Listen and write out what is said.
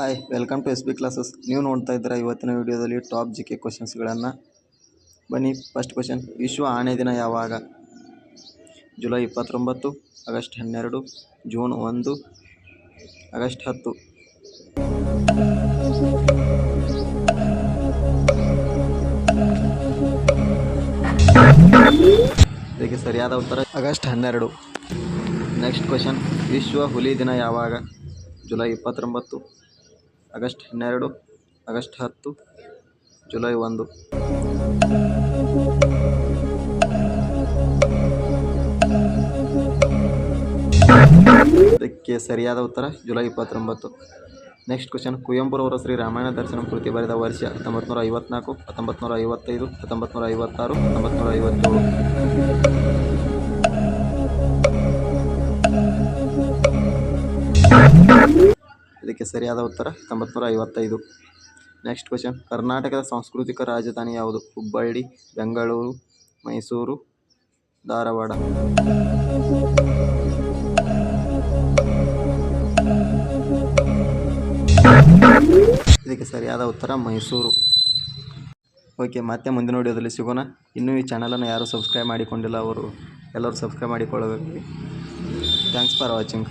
Hi welcome to S B classes ನೀವು ನೋಡ್ತಾ ಇದ್ದೀರಾ ಇವತ್ತಿನ ವಿಡಿಯೋದಲ್ಲಿ ಟಾಪ್ ಜಿ ಕೆ ಕ್ವಶನ್ಸ್ಗಳನ್ನು ಬನ್ನಿ ಫಸ್ಟ್ ಕ್ವಶನ್ ವಿಶ್ವ ಆನೆ ದಿನ ಯಾವಾಗ? ಜುಲೈ ಇಪ್ಪತ್ತೊಂಬತ್ತು, ಆಗಸ್ಟ್ ಹನ್ನೆರಡು, ಜೂನ್ ಒಂದು, ಆಗಸ್ಟ್ ಹತ್ತು. ಇದಕ್ಕೆ ಸರಿಯಾದ ಉತ್ತರ, ಆಗಸ್ಟ್ ಹನ್ನೆರಡು. ನೆಕ್ಸ್ಟ್ ಕ್ವಶನ್ ವಿಶ್ವ ಹುಲಿ ದಿನ ಯಾವಾಗ? ಜುಲೈ ಇಪ್ಪತ್ತೊಂಬತ್ತು ಆಗಸ್ಟ್ ಹನ್ನೆರಡು, ಆಗಸ್ಟ್ ಹತ್ತು, ಜುಲೈ ಒಂದು. ಇದಕ್ಕೆ ಸರಿಯಾದ ಉತ್ತರ ಜುಲೈ ಇಪ್ಪತ್ತೊಂಬತ್ತು. ನೆಕ್ಸ್ಟ್ ಕ್ವಶನ್ ಕುವೆಂಪುರವರ ಶ್ರೀ ರಾಮಾಯಣ ದರ್ಶನ ಕೃತಿ ಬರೆದ ವರ್ಷ ಹತ್ತೊಂಬತ್ತು ನೂರ ಐವತ್ನಾಲ್ಕು ಹತ್ತೊಂಬತ್ತು ನೂರ ಐವತ್ತೈದು ಹತ್ತೊಂಬತ್ತು ನೂರ ಐವತ್ತಾರು ಹತ್ತೊಂಬತ್ತು ನೂರ ಐವತ್ತೇಳು. ಇದಕ್ಕೆ ಸರಿಯಾದ ಉತ್ತರ? ಹತ್ತೊಂಬತ್ತು ಐವತ್ತೈದು ನೆಕ್ಸ್ಟ್ ಕ್ವಶನ್ ಕರ್ನಾಟಕದ ಸಾಂಸ್ಕೃತಿಕ ರಾಜಧಾನಿ ಯಾವುದು? ಹುಬ್ಬಳ್ಳಿ, ಬೆಂಗಳೂರು, ಮೈಸೂರು, ಧಾರವಾಡ. ಇದಕ್ಕೆ ಸರಿಯಾದ ಉತ್ತರ ಮೈಸೂರು. ಓಕೆ ಮತ್ತೆ ಮುಂದಿನ ವಿಡಿಯೋದಲ್ಲಿ ಸಿಗೋಣ. ಇನ್ನೂ ಈ ಚಾನಲನ್ನು ಯಾರೂ ಸಬ್ಸ್ಕ್ರೈಬ್ ಮಾಡಿಕೊಂಡಿಲ್ಲ ಅವರು, ಎಲ್ಲರೂ ಸಬ್ಸ್ಕ್ರೈಬ್ ಮಾಡಿಕೊಳ್ಳಬೇಕು. Thanks for watching